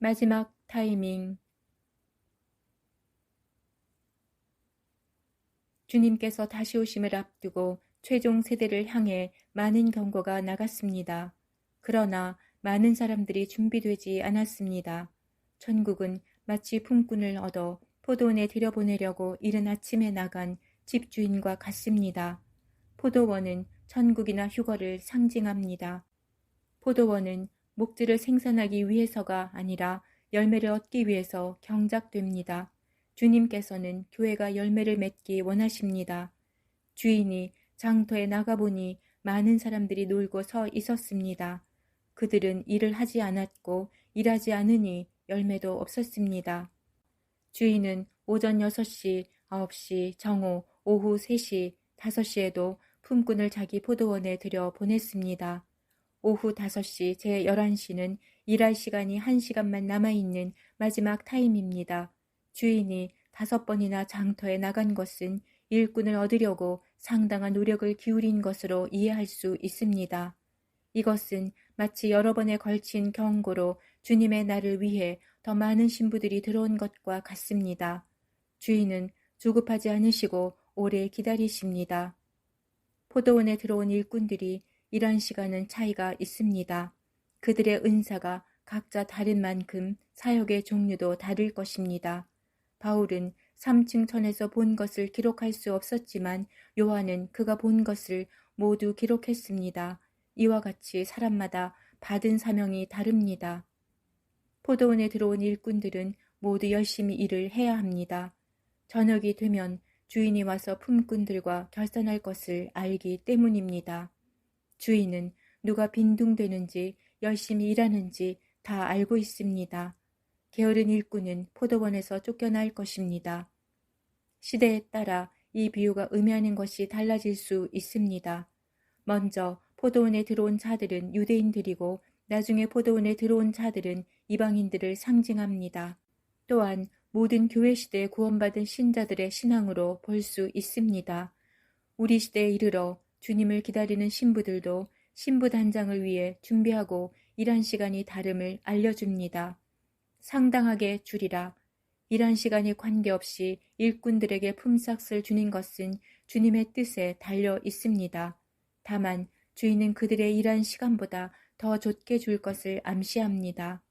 마지막 타이밍. 주님께서 다시 오심을 앞두고 최종 세대를 향해 많은 경고가 나갔습니다. 그러나 많은 사람들이 준비되지 않았습니다. 천국은 마치 품꾼을 얻어 포도원에 들여보내려고 이른 아침에 나간 집주인과 같습니다. 포도원은 천국이나 휴거를 상징합니다. 포도원은 목들을 생산하기 위해서가 아니라 열매를 얻기 위해서 경작됩니다. 주님께서는 교회가 열매를 맺기 원하십니다. 주인이 장터에 나가보니 많은 사람들이 놀고 서 있었습니다. 그들은 일을 하지 않았고 일하지 않으니 열매도 없었습니다. 주인은 오전 6시, 9시, 정오, 오후 3시, 5시에도 품꾼을 자기 포도원에 들여 보냈습니다. 오후 5시, 제 11시는 일할 시간이 1시간만 남아있는 마지막 타임입니다. 주인이 다섯 번이나 장터에 나간 것은 일꾼을 얻으려고 상당한 노력을 기울인 것으로 이해할 수 있습니다. 이것은 마치 여러 번에 걸친 경고로 주님의 날을 위해 더 많은 신부들이 들어온 것과 같습니다. 주인은 조급하지 않으시고 오래 기다리십니다. 포도원에 들어온 일꾼들이 이런 시간은 차이가 있습니다. 그들의 은사가 각자 다른 만큼 사역의 종류도 다를 것입니다. 바울은 3층 천에서 본 것을 기록할 수 없었지만 요한은 그가 본 것을 모두 기록했습니다. 이와 같이 사람마다 받은 사명이 다릅니다. 포도원에 들어온 일꾼들은 모두 열심히 일을 해야 합니다. 저녁이 되면 주인이 와서 품꾼들과 결산할 것을 알기 때문입니다. 주인은 누가 빈둥대는지 열심히 일하는지 다 알고 있습니다. 게으른 일꾼은 포도원에서 쫓겨날 것입니다. 시대에 따라 이 비유가 의미하는 것이 달라질 수 있습니다. 먼저 포도원에 들어온 자들은 유대인들이고 나중에 포도원에 들어온 자들은 이방인들을 상징합니다. 또한 모든 교회 시대에 구원받은 신자들의 신앙으로 볼 수 있습니다. 우리 시대에 이르러 주님을 기다리는 신부들도 신부 단장을 위해 준비하고 일한 시간이 다름을 알려줍니다. 상당하게 줄이라. 일한 시간이 관계없이 일꾼들에게 품삯을 주는 것은 주님의 뜻에 달려 있습니다. 다만 주인은 그들의 일한 시간보다 더 좁게 줄 것을 암시합니다.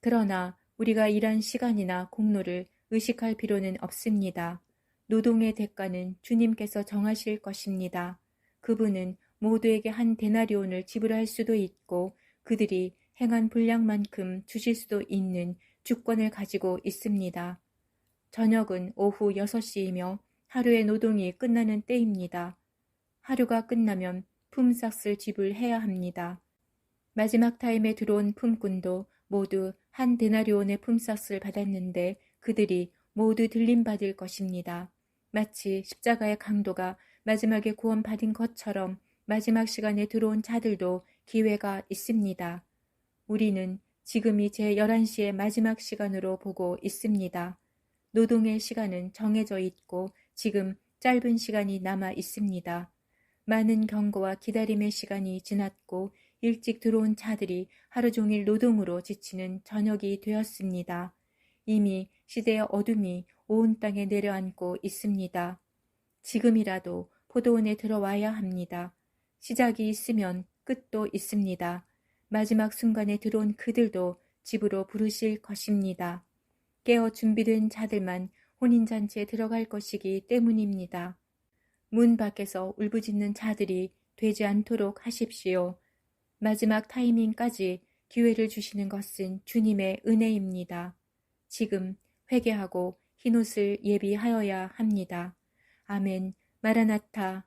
그러나 우리가 일한 시간이나 공로를 의식할 필요는 없습니다. 노동의 대가는 주님께서 정하실 것입니다. 그분은 모두에게 한 데나리온을 지불할 수도 있고 그들이 행한 분량만큼 주실 수도 있는 주권을 가지고 있습니다. 저녁은 오후 6시이며 하루의 노동이 끝나는 때입니다. 하루가 끝나면 품삯을 지불해야 합니다. 마지막 타임에 들어온 품꾼도 모두 한 데나리온의 품삯을 받았는데 그들이 모두 들림받을 것입니다. 마치 십자가의 강도가 마지막에 구원받은 것처럼 마지막 시간에 들어온 자들도 기회가 있습니다. 우리는 지금이 제 11시의 마지막 시간으로 보고 있습니다. 노동의 시간은 정해져 있고 지금 짧은 시간이 남아 있습니다. 많은 경고와 기다림의 시간이 지났고 일찍 들어온 자들이 하루 종일 노동으로 지치는 저녁이 되었습니다. 이미 시대의 어둠이 온 땅에 내려앉고 있습니다. 지금이라도 포도원에 들어와야 합니다. 시작이 있으면 끝도 있습니다. 마지막 순간에 들어온 그들도 집으로 부르실 것입니다. 깨어 준비된 자들만 혼인잔치에 들어갈 것이기 때문입니다. 문 밖에서 울부짖는 자들이 되지 않도록 하십시오. 마지막 타이밍까지 기회를 주시는 것은 주님의 은혜입니다. 지금 회개하고 흰옷을 예비하여야 합니다. 아멘. 마라나타